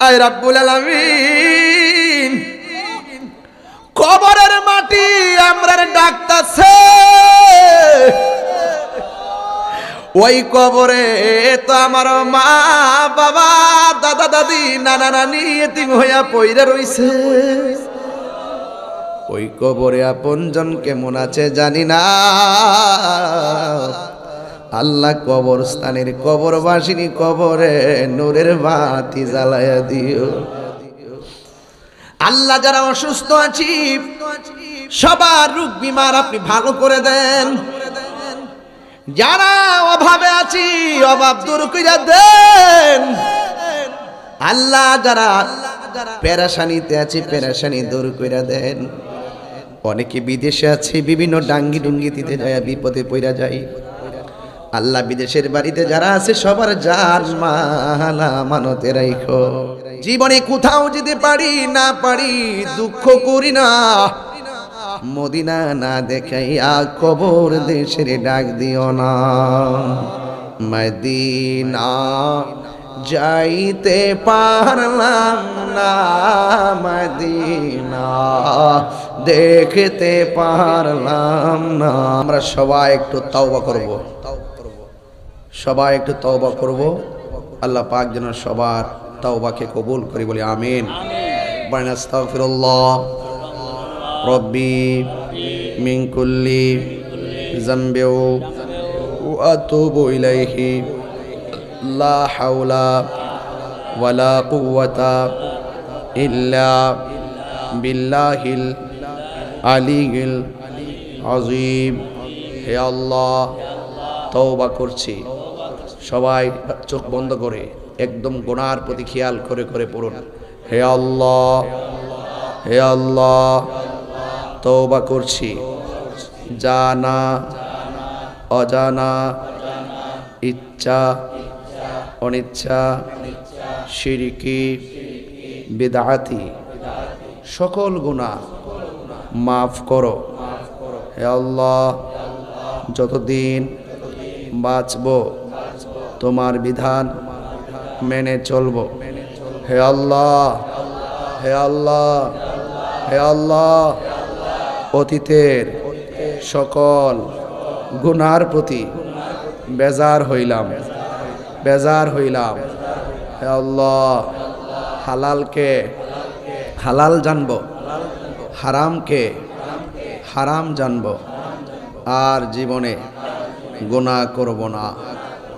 আয় রাব্বুল আলামিন। কবরের মাটি আমরার ডাকতাছে। ওই কবরে তো আমার মা, বাবা, দাদা, দাদি, নানা, নানি, এতিম হইয়া পইরা রইছে। ওই কবরে আপনজন কেমন আছে জানি না। আল্লাহ কবরস্থানের কবরবাসিনী কবরে নূরের বাতি জ্বালায়া দিও। আল্লাহ যারা অসুস্থ আছি, সবার রোগ বিমার আপনি ভালো করে দেন। যারা অভাবে আছি, অভাব দূর করে দেন। আল্লাহ যারা পেরাশানিতে আছি, পেরাশানি দূর করে দেন। অনেকে বিদেশে আছে, বিভিন্ন ডাঙ্গি ডুঙ্গি দিতে যায় বিপদে পড়া যায়। আল্লাহ বিদেশের বাড়িতে যারা আছে, সবার যার মালা মানতে রাইখো। জীবনে কোথাও যেতে পারি, না পারি, দুঃখ করি না। মদিনা না দেখাইয়া কবর দেশের ডাক দিও না। মদিনা যাইতে পারলাম না, মদিনা দেখতে পারলাম না। আমরা সবাই একটু তাওবা করব। সবাই একটু তওবা করব। আল্লাহ পাক যেন সবার তওবাকে কবুল করি, বলি আমিন। বানা আস্তাগফিরুল্লাহ। রব্বি মিন কুল্লি যামবি ওয়া আতুবু ইলাইহি। লা হাওলা ওয়ালা কুওয়াতা ইল্লা বিল্লাহিল আলিয়িল আযীম। হে আল্লাহ, তওবা করছি। সবাই চোখ বন্ধ করে, একদম গোনার প্রতি খেয়াল করে করে পড়ুন। হে আল্লাহ হে আল্লাহ, তওবা করছি। জানা, অজানা, ইচ্ছা, অনিচ্ছা, শিরিকি, বিদাতি, সকল গুণা মাফ করো। হে আল্লাহ, যতদিন বাঁচব তোমার বিধান মেনে চলব। হে আল্লাহ হে আল্লাহ হে আল্লাহ, অতীতের সকল গুনার প্রতি বেজার হইলাম বেজার হইলাম। হে আল্লাহ, হালালকে হালাল জানব, হারামকে হারাম জানব, আর জীবনে গুনাহ করব না।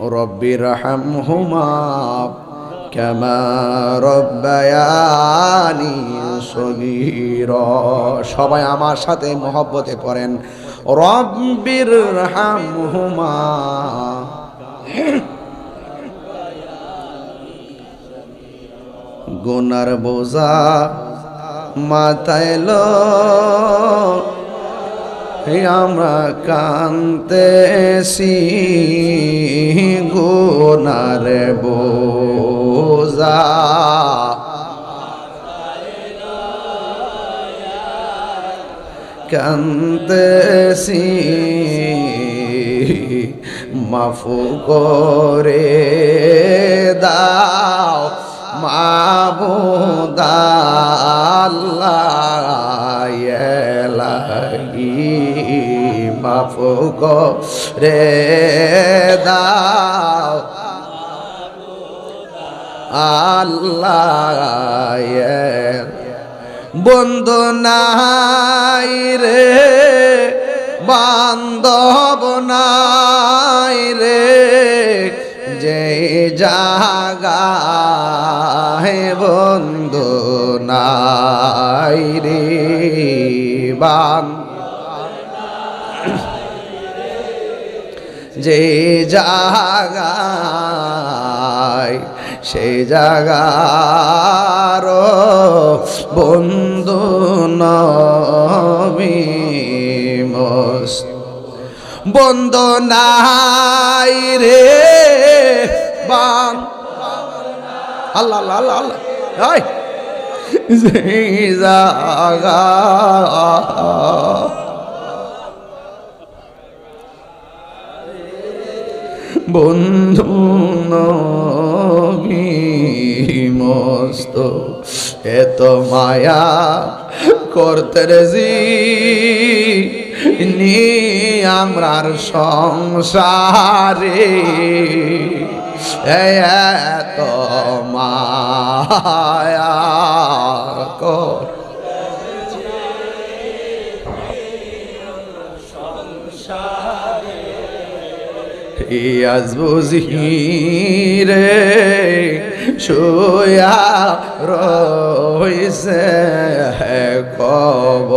رب ارحمهما كما ربياني صغيرا সবাই আমার সাথে মহব্বতে পড়েন রব্বির রহমহুমা গুনার বোঝা মাথায় লো হে আমরা কান্তেছি গুনার বোঝা। কান্তেছি মাফু করে দাও মাবুদাল্লাহি মাফ রে দাও। আল্লাহ বন্ধু নাই রে, বান্ধব নাই রে যে জাগায় বন্ধু নাই রে, বান যে জাগায় সেই জাগার বন্ধু নবী বন্ধ নাই রে বান। আল্লাহ আল্লাহ আল্লাহ এই, জাগা বন্ধু নবী মস্ত এত মায়া করতে জি নি আমরার সংসারে। এত মায়া কর ইয়াজ বুঝি রে, শুয়া রইছে কব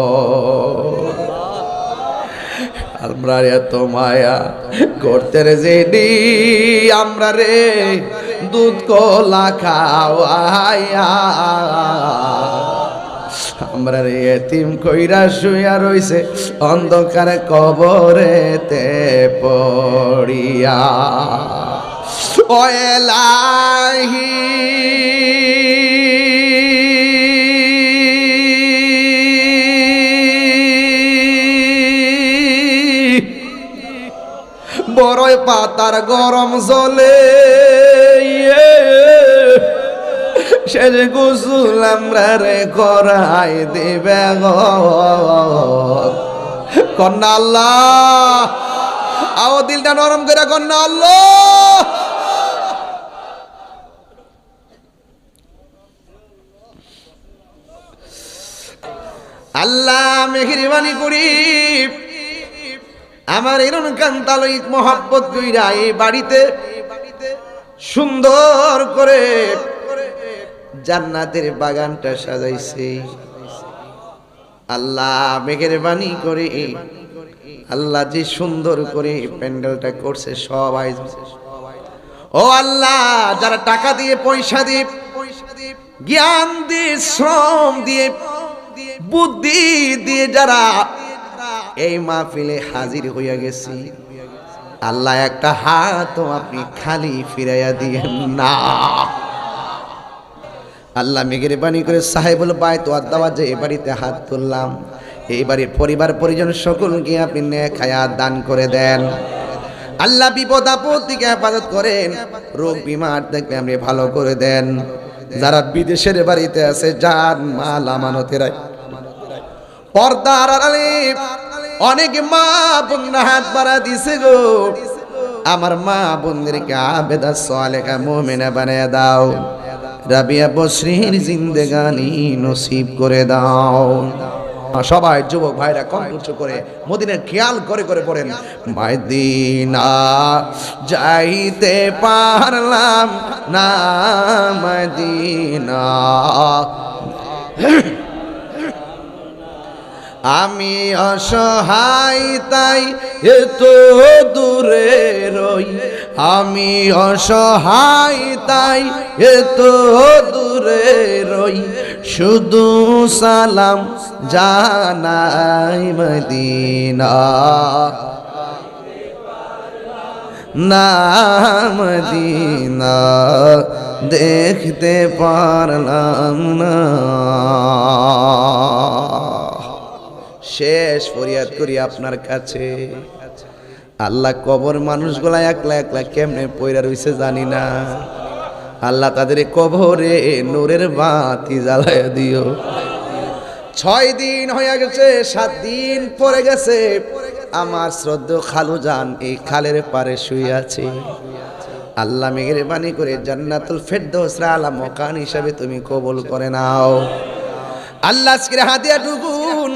আমরা এত মায়া করতে রে যেদি আমরা রে দুধ কলা খাওয়াইয়া। আমরা এতিম কইরা শুয়া রইছে অন্ধকার কবরেতে পড়িয়া। ও এলাহি বড়ই পাতার গরম জলে যে গোসল আমরা রে করাই দিবে কন্যা আল্লাহ, আও দিলটা নরম করে কন্যা আল্লাহ। আল্লাহ মেহরবানি করি, আমার এরন কান্তালয়িক মহাব্বত কইরা এই বাড়িতে সুন্দর করে জান্নাতের বাগানটা সাজাইছে। আল্লাহ মেঘের বাণী করে, আল্লাহ যে সুন্দর করে প্যান্ডেলটা করছে সবাই ও আল্লাহ, যারা টাকা দিয়ে, পয়সা দিয়ে, জ্ঞান দিয়ে, শ্রম দিয়ে, বুদ্ধি দিয়ে যারা এই মাহফিলে হাজির হইয়া গেছি, আল্লাহ একটা হাত আপনি খালি ফিরাইয়া দিয়েন না। আল্লাহ মেঘের বাণী করে সাহেবুল বাই তো আদাওয়া যে এ বাড়িতে হাত তুললাম। এই বাড়ির পরিবার পরিজন সকলকে আপনি খায়াত দান করে দেন। আল্লাহ বিপদ আপদ থেকে হেফাজত করেন, রোগ বিমার দেখবে আপনি ভালো করে দেন। যারা বিদেশের বাড়িতে আছে যান মাল আমানতেরা পর্দার অনেক মা বোনরা হাত বাড়া দিছে গো। আমার মা বোনদেরকে আবেদা সালেহা মুমিনা বানিয়ে দাও। রাবিয়া বসরির জিন্দেগানি নসিব করে দাও। সবাই যুবক ভাইরা কম উঁচু করে মদিনের খেয়াল করে করে পড়েন। মাদিনা যাইতে পারলাম না মদিনা। আমি অসহায়, তাই এত দূরে রই। আমি অসহায়, তাই এত দূরে রই। শুধু সালাম জানাই মদিনা। নাম দিনা দেখতে পারলাম না। শেষ ফরিয়াদ করি আপনার কাছে। আল্লাহ কবর মানুষগুলা একলা একলা কেমনে পয়রা রইছে জানি না। আল্লাহ তাদের কবরে নূরের বাতি জ্বালায় দিও। ছয় দিন হয়ে গেছে, সাত দিন পরে গেছে। আমার শ্রদ্ধ খালু যান এই খালের পারে শুয়ে আছে। আল্লাহ মেঘের বাণী করে জান্নাতুল ফেরদৌস আলা মকান হিসাবে তুমি কবুল করে নাও। আল্লাহ হাতিয়া টুকুন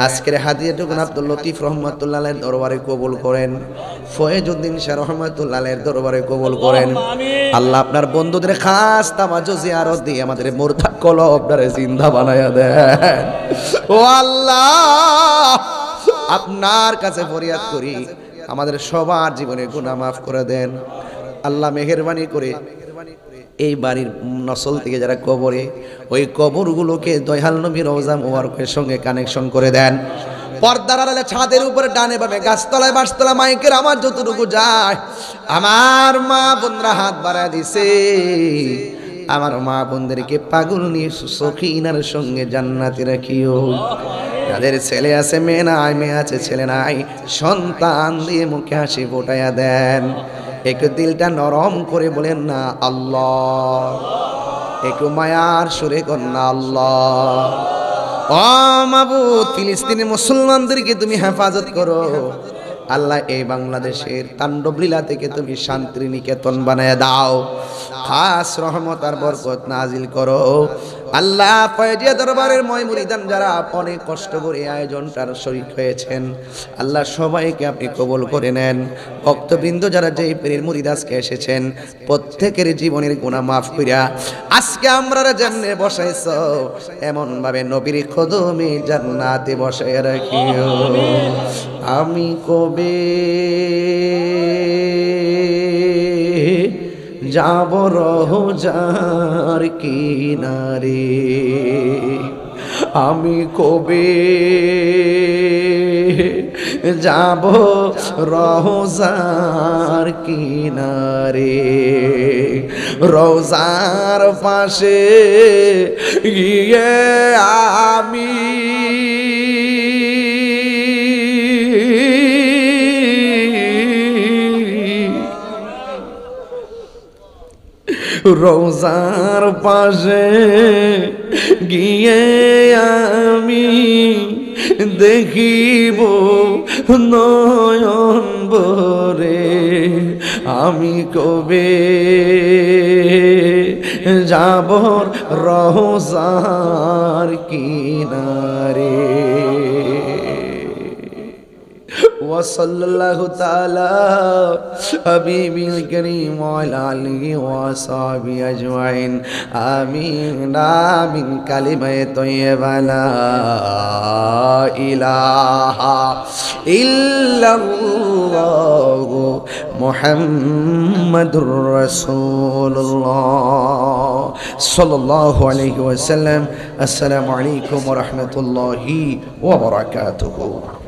আজকের হাদিয়াটুকুন আব্দুল লতিফ রহমতুল্লাহের দরবারে কবুল করেন ফয়েজউদ্দিন শাহ রহমতুল্লাহের দরবারে কবুল করেন। আল্লাহ আপনার বন্ধুদের খাস তামাজো জিয়ারত দিয়ে আমাদের মোরথা কলব আপনারে জিন্দা বানায়া দেন। ও আল্লাহ আপনার কাছে ফরিয়াদ করি আমাদের সবার জীবনে গুনাহ মাফ করে দেন। আল্লাহ মেহেরবানি করে এই বাড়ির নসল থেকে যারা কবরে, ওই কবরগুলোকে দয়াল নবী রওজা মুবারকের সঙ্গে কানেকশন করে দেন। পর্দার আড়ালে ছাদের উপরে ডানে বামে, গাছতলায় বাসতলা মাইকের আমার যতটুকু যায়, আমার মা বোনরা হাত বাড়া দিছে। আমার মা বোনদেরকে পাগল নিয়ে সখিনার সঙ্গে জান্নাতে রাখিও। যাদের ছেলে আছে, মেয়ে নাই, মেয়ে আছে, ছেলে নাই, সন্তান দিয়ে মুখে হাসি ফোটাইয়া দেন। একটু দিলটা নরম করে বলেন না, আল্লাহ। একটু মায়ার সুরে কন্যা আল্লাহ। ও মাবুদ, ফিলিস্তিনি মুসলমানদেরকে তুমি হেফাজত করো। আল্লাহ, এই বাংলাদেশের তাণ্ডবলীলা থেকে তুমি শান্তি নিকেতন বানায় দাও। খাস রহমত আর বরকত নাজিল করো। আল্লাহ ফয়েজিয়া দরবারের ময় মুরিদান যারা অনেক কষ্ট করে আয়োজনটার শরিক হয়েছেন, আল্লাহ সবাইকে আপনি কবল করে নেন। ভক্তবৃন্দ যারা যেই পীরের মুরিদাসকে এসেছেন, প্রত্যেকের জীবনের গুণা মাফ করিয়া আজকে আমরা যেমনে বসাইছ এমন ভাবে নবীর খদমে জান্নাতে বসায় রাখিও। আমি কবে যাব রহজার কিনারে। আমি কবে যাব রোজার কিনারে? রোজার পাশে গিয়ে আমি রোজার পাশে গিয়ে আমি দেখিব নয়ন বরে আমি কবে যাব রোজার কিনারে? وصلى الله تعالى حبيبي الكريم وعلى آله وصحبه أجمعين. آمين. آمين. كلمة طيبة. لا إله إلا الله محمد رسول الله صلى الله عليه وسلم. السلام عليكم ورحمة الله وبركاته.